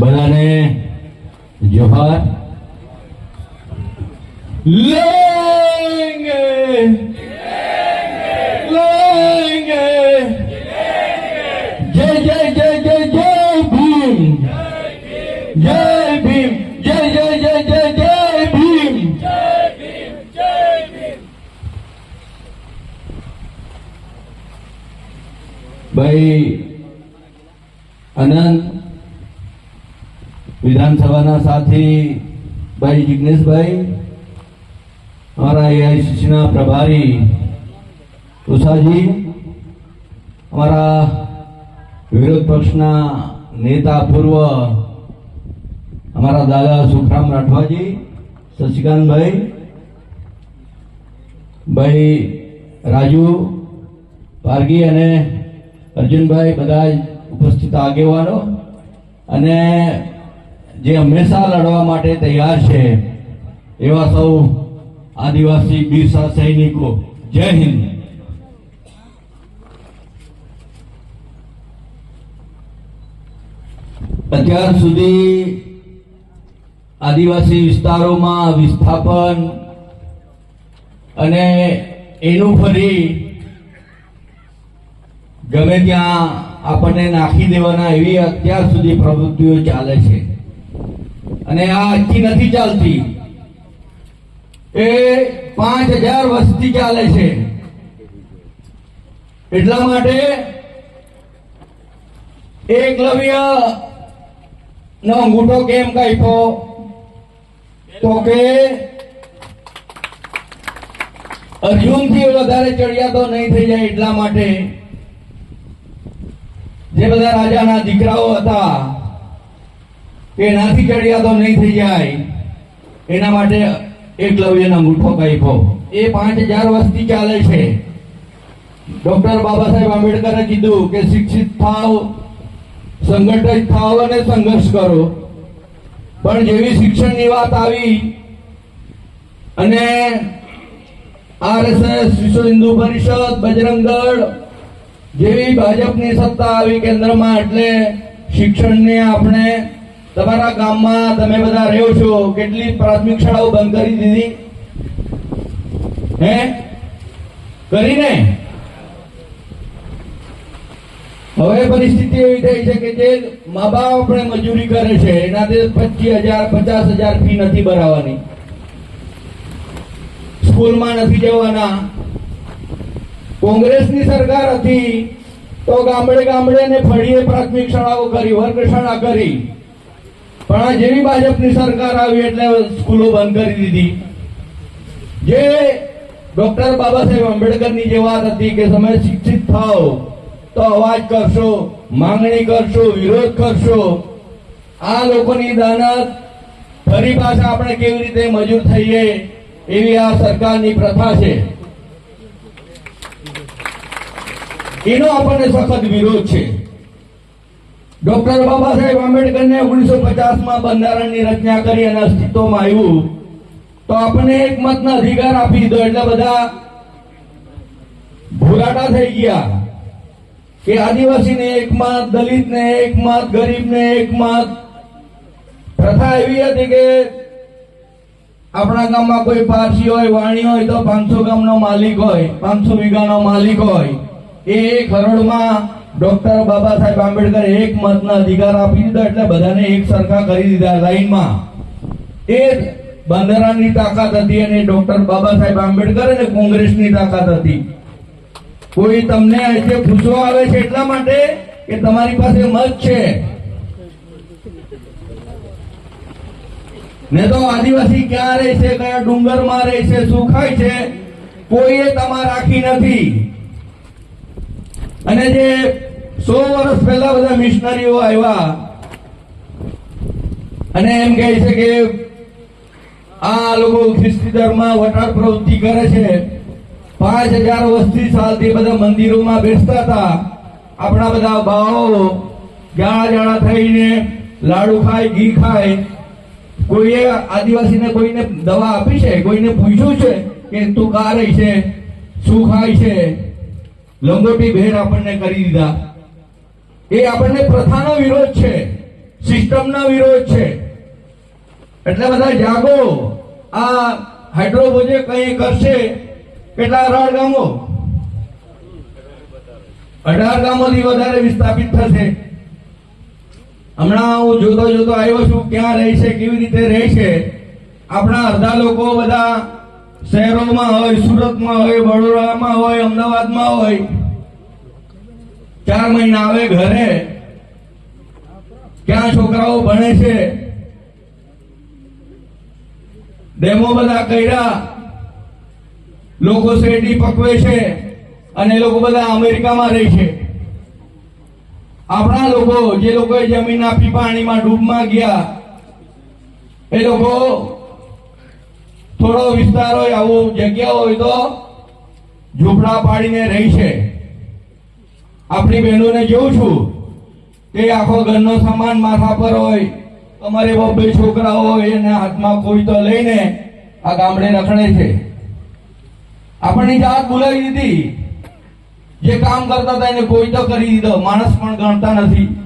બધાને જોહાર. લેંગે. લેંગે. જય જય જય જય જય ભીમ. જય ભીમ. જય જય જય જય જય ભીમ. ભાઈ આનંદ વિધાનસભાના સાથી ભાઈ જિગ્નેશભાઈ, અમારા એઆઈસીસીના પ્રભારી ઉષાજી, અમારા વિરોધ પક્ષના નેતા પૂર્વ અમારા દાદા સુખરામ રાઠવાજી, શશિકાંતભાઈ, ભાઈ રાજુ પારગી અને અર્જુનભાઈ બધા ઉપસ્થિત આગેવાનો અને જે હંમેશા લડવા માટે તૈયાર છે, એવા સૌ આદિવાસી બીરસા સૈનિકો. જય હિન્દ. અત્યાર સુધી આદિવાસી વિસ્તારોમાં વિસ્થાપન અને એનું ફરી ગમે ત્યાં આપણને નાખી દેવાના એવી અત્યાર સુધી પ્રવૃત્તિઓ ચાલે છે. અને આ આજથી નથી ચાલતી. એ પાંચ હજાર વર્ષથી ચાલે છે. એટલા માટે એકલવ્ય નો અંગૂઠો કેમ કાપ્યો તો કે અર્જુનથી વધારે ચડિયાતો નહીં થઈ જાય એટલા માટે. જે બધા રાજાના દીકરાઓ હતા કે એનાથી ચડિયાતો નહીં થઈ જાય. એના માટે એકલવ્યનો અંગૂઠો કાપ્યો એ પાંચ હજાર વર્ષથી ચાલે છે. ડોક્ટર બાબા સાહેબ આંબેડકરે કીધું કે શિક્ષિત થાવ સંગઠિત થાવ અને સંઘર્ષ કરો. પણ જેવી શિક્ષણની વાત આવી અને આરએસએસ, વિશ્વ હિન્દુ પરિષદ બજરંગ જેવી ભાજપની સત્તા આવી કેન્દ્રમાં, એટલે શિક્ષણને આપણે તમારા ગામમાં તમે બધા રહ્યો છો, કેટલી પ્રાથમિક શાળાઓ બંધ કરી દીધી? હે? કરીને? હવે પરિસ્થિતિ એવી થઈ છે કે જે મા બાપ આપણે મજૂરી કરે છે, એનાથી પચીસ હજાર, પચાસ હજાર ફી નથી ભરાવાની. સ્કૂલમાં નથી જવાના. કોંગ્રેસની સરકાર હતી, તો ગામડે ગામડે ને ફળીએ પ્રાથમિક શાળાઓ કરી, વર્ગશાળા કરી. પણ આ જેવી ભાજપની સરકાર આવી એટલે સ્કૂલો બંધ કરી દીધી. જે ડોક્ટર બાબા સાહેબ આંબેડકરની જે વાત હતી કે તમે શિક્ષિત થાઓ, તો અવાજ કરશો, માંગણી કરશો, વિરોધ કરશો. આ લોકોની દાનત ફરી પાછા આપણે કેવી રીતે મજૂર થઈએ એવી આ સરકારની પ્રથા છે. એનો આપણને સખત વિરોધ છે. ડોક્ટર બાબા સાહેબ આંબેડકરને ઓગણીસો પચાસમાં બંધારણની રચના કરી અને અસ્તિત્વમાં આવ્યું. તો આપણને એક મતનો અધિકાર આપી દીધો. એટલે બધા ભૂરાટા થઈ ગયા કે આદિવાસીને એક મત, દલિતને એક મત, ગરીબને એક મત. પ્રથા એવી હતી કે આપણા ગામમાં કોઈ પારસી હોય, વાણી હોય તો પાંચસો ગામનો માલિક હોય, પાંચસો વીઘાનો માલિક હોય. એ એક હરોળમાં ડોક્ટર બાબા સાહેબ આંબેડકર એક મતના અધિકાર આપી દીધા એટલે બધાને એક સરખા કરી દીધા લાઈનમાં. એ બંધારણની તાકાત હતી અને ડોક્ટર બાબા સાહેબ આંબેડકર અને કોંગ્રેસની તાકાત હતી. કોઈ તમને આજે પૂછવા આવે છે એટલા માટે કે તમારી પાસે મત છે. ને તો આદિવાસી ક્યાં રહે છે, કયા ડુંગરમાં રહે છે, શું ખાય છે, કોઈએ તમા રાખી નથી. અને જે સો વર્ષ પહેલા બધા મિશનરીઓ આવ્યા. અને એમ કહે છે કે આ લોકો ખ્રિસ્તી ધર્મ વટાળ પ્રવૃત્તિ કરે છે. પાંચ હજાર વર્ષથી સાલથી બધા મંદિરોમાં બેસતા હતા. આપણા બધા બાળો જાણા જાડા થઈને લાડુ ખાય, ઘી ખાય. કોઈએ આદિવાસીને કોઈને દવા આપી છે? કોઈને પૂછ્યું છે કે તું કા રહી છે? શું ખાય છે? લંગોટી ભેર આપણને કરી દીધા. એ આપણને પ્રથાનો વિરોધ છે, સિસ્ટમનો વિરોધ છે. એટલે બધા જાગો. આ હાઇડ્રો પ્રોજેક્ટ કઈ કરશે? કેટલા અઢાર ગામો? અઢાર ગામોથી વધારે વિસ્થાપિત થશે. હમણાં હું જોતો જોતો આવ્યો છું, ક્યાં રહે છે, કેવી રીતે રહે છે. આપણા અડધા લોકો બધા શહેરોમાં હોય, સુરતમાં હોય વડોદરામાં હોય, અમદાવાદમાં હોય ચાર મહિના આવે ઘરે, ક્યાં છોકરાઓ ભણે છે? ડેમો બધા કર્યા, લોકો શેરડી પકવે છે અને લોકો બધા અમેરિકામાં રહે છે. આપણા લોકો, જે લોકોએ જમીન આપી પાણીમાં ડૂબમાં ગયા, એ લોકો થોડો વિસ્તાર હોય, આવું જગ્યા હોય તો ઝૂંપડા પાડીને રહી છે. આપણી બહેનોને જોઉં છું. કે આખો ઘરનો સામાન માથા પર હોય, અમારે બબ્બે છોકરા હોય, એના હાથમાં કોઈ તો લઈને આ ગામડે રખડે છે. આપણી જાત બોલાવી દીધી. જે કામ કરતા હતા એને કોઈ તો કરી દીધો. માણસ પણ ગણતા નથી.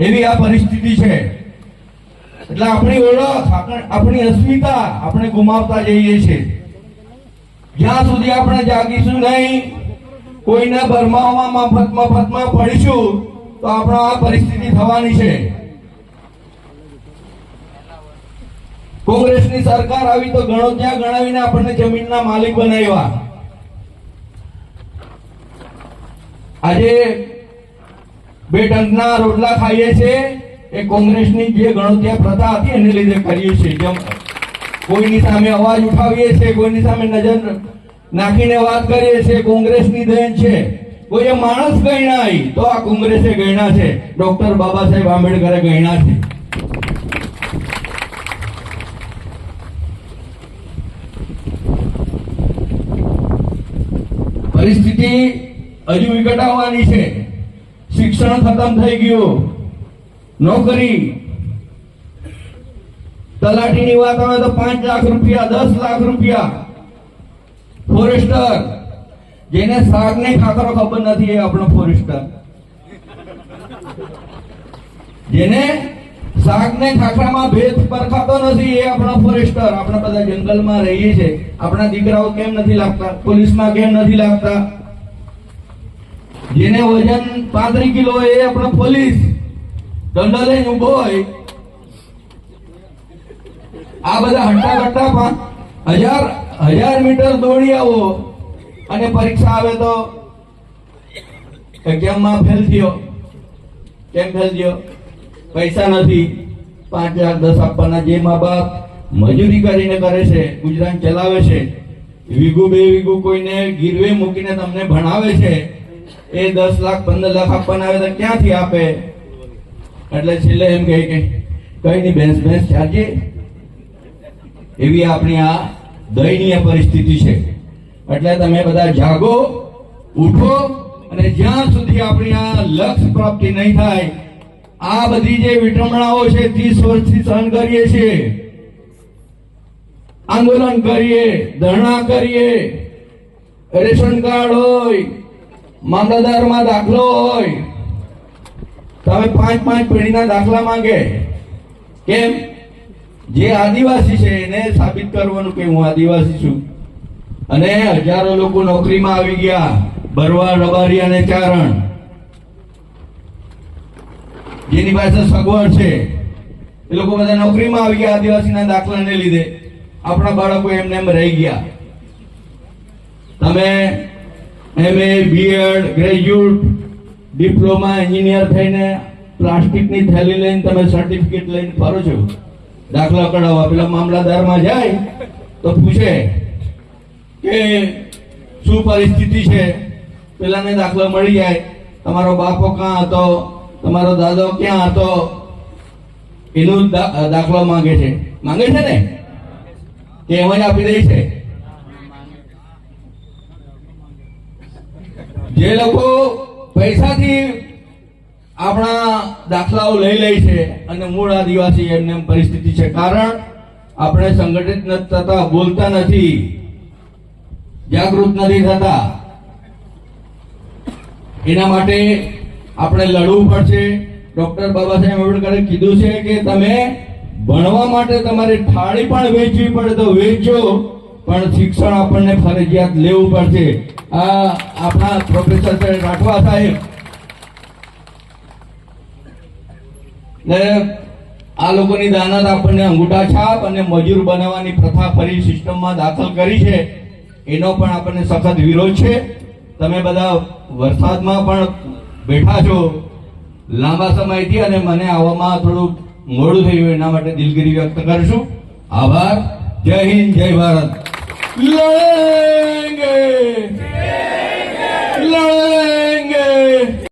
એવી આ પરિસ્થિતિ છે. એટલે આપણી ઓળખ આપણી અસ્મિતા આપણે ગુમાવતા જઈએ છીએ. જ્યાં સુધી આપણે જાગીશું નહીં કોઈને ભરમાવવામાં મફત મફતમાં પડીશું તો આપણો આ પરિસ્થિતિ થવાની છે. કોંગ્રેસની સરકાર આવી તો ગણો ત્યાં ગણાવીને આપણને જમીનના માલિક બનાવ્યા. આજે બે ટંકના રોટલા ખાઈએ છે એ કોંગ્રેસની જે ગણોત્યા પ્રથા હતી, એને લીધે કરીએ છીએ. જેમ કોઈની સામે અવાજ ઉઠાવીએ છીએ, કોઈની સામે નજર નાખીને વાત કરીએ છીએ કોંગ્રેસની દેન છે. કોઈએ માણસ ગણ્યા ઈ, તો આ કોંગ્રેસે ગણ્યા છે. ડોક્ટર બાબા સાહેબ આંબેડકરે ગણ્યા છે. પરિસ્થિતિ હજુ વિકટાવવાની છે. શિક્ષણ ખતમ થઈ ગયું. નોકરી. તલાટીની વાત આવે તો પાંચ લાખ રૂપિયા દસ લાખ રૂપિયા. ફોરેસ્ટર, જેને શાક ને ખાતરો ખબર નથી એ આપણો ફોરેસ્ટર. જેને શાક ને ખાખરામાં ભેદ પરખાતો નથી એ આપણો ફોરેસ્ટર. આપણે બધા જંગલમાં રહીએ છીએ. આપણા દીકરાઓ કેમ નથી લાગતા? પોલીસમાં કેમ નથી લાગતા? જેને વજન પાંત્રીસ કિલો એ આપણો પોલીસ. દંડો લઈને ઊભો હોય. આ બધા હટ્ટા કટ્ટા હજાર હજાર મીટર દોડી આવો અને પરીક્ષા આવે તો એક્ઝામમાં ફેલ થયો? કેમ ફેલ થયો? પૈસા નથી. પાંચ લાખ, દસ આપવાના જે મા બાપ મજૂરી કરીને કરે છે, ગુજરાન ચલાવે છે વીઘુ બે વીઘુ કોઈને ગીરવે મૂકીને તમને ભણાવે છે, એ દસ લાખ, પંદર લાખ આપવાના આવે તો ક્યાંથી આપે? એટલે છેલ્લે એમ કહે કે, કઈ નહીં, ભેંસ ભેંસ ચાલજે એવી આપણી આ દયનીય પરિસ્થિતિ છે. એટલે તમે બધા જાગો, ઉઠો અને જ્યાં સુધી આપણી આ લક્ષ્ય પ્રાપ્તિ નહીં થાય, આ બધી જે વિટમણાઓ છે, ત્રીસ વર્ષથી સહન કરીએ છીએ. આંદોલન કરીએ, ધરણા કરીએ, રેશન કાર્ડ હોય, મામલતદારમાં દાખલો હોય તમે પાંચ પાંચ પેઢીના દાખલા માંગે. કેમ? જે આદિવાસી છે એને સાબિત કરવાનું કે હું આદિવાસી છું. અને હજારો લોકો નોકરીમાં આવી ગયા બરવા રબારી અને ચારણ. જેની પાસે સગવડ છે, એ લોકો બધા નોકરીમાં આવી ગયા આદિવાસીના દાખલાને લીધે. આપણા બાળકો એમને એમ રહી ગયા. તમે MA, BEd, graduate, diploma, engineer થઈને પ્લાસ્ટિકની થેલી લઈને તમે સર્ટિફિકેટ લઈને ફરો છો. દાખલા કઢાવવા પેલા મામલાદારમાં જાય તો પૂછે કે શું પરિસ્થિતિ છે? પેલાને દાખલો મળી જાય. તમારો બાપો ક્યાં હતો? તમારો દાદો ક્યાં હતો? એનું દાખલો માંગે છે. માંગે છે ને? કે એમ જ આપી દે છે. જે લોકો પૈસાથી આપણા દાખલાઓ લઈ લે છે અને મૂળ આદિવાસી એમને એમ પરિસ્થિતિ છે. કારણ આપણે સંગઠિત નથી થતા, બોલતા નથી, જાગૃત નથી થતા. એના માટે આપણે લડવું પડશે. ડોક્ટર બાબા સાહેબ આંબેડકરે કીધું છે કે તમે ભણવા માટે તમારે થાળી પણ વેચવી પડે તો વેચજો, પણ શિક્ષણ આપણને ફરજિયાત લેવું પડશે. આ આપણા પ્રોફેસર રાઠવા સાહેબ ને આ લોકોની દાનત આપણને અંગૂઠા છાપ અને મજૂર બનાવવાની પ્રથા ફરી સિસ્ટમમાં દાખલ કરી છે. એનો પણ આપણને સખત વિરોધ છે. તમે બધા વરસાદમાં પણ બેઠા છો. લાંબા સમયથી અને મને આવવામાં થોડું મોડું થયું એના માટે દિલગીરી વ્યક્ત કરશું. આભાર. જય હિન્દ, જય ભારત. લડેંગે. લડેંગે.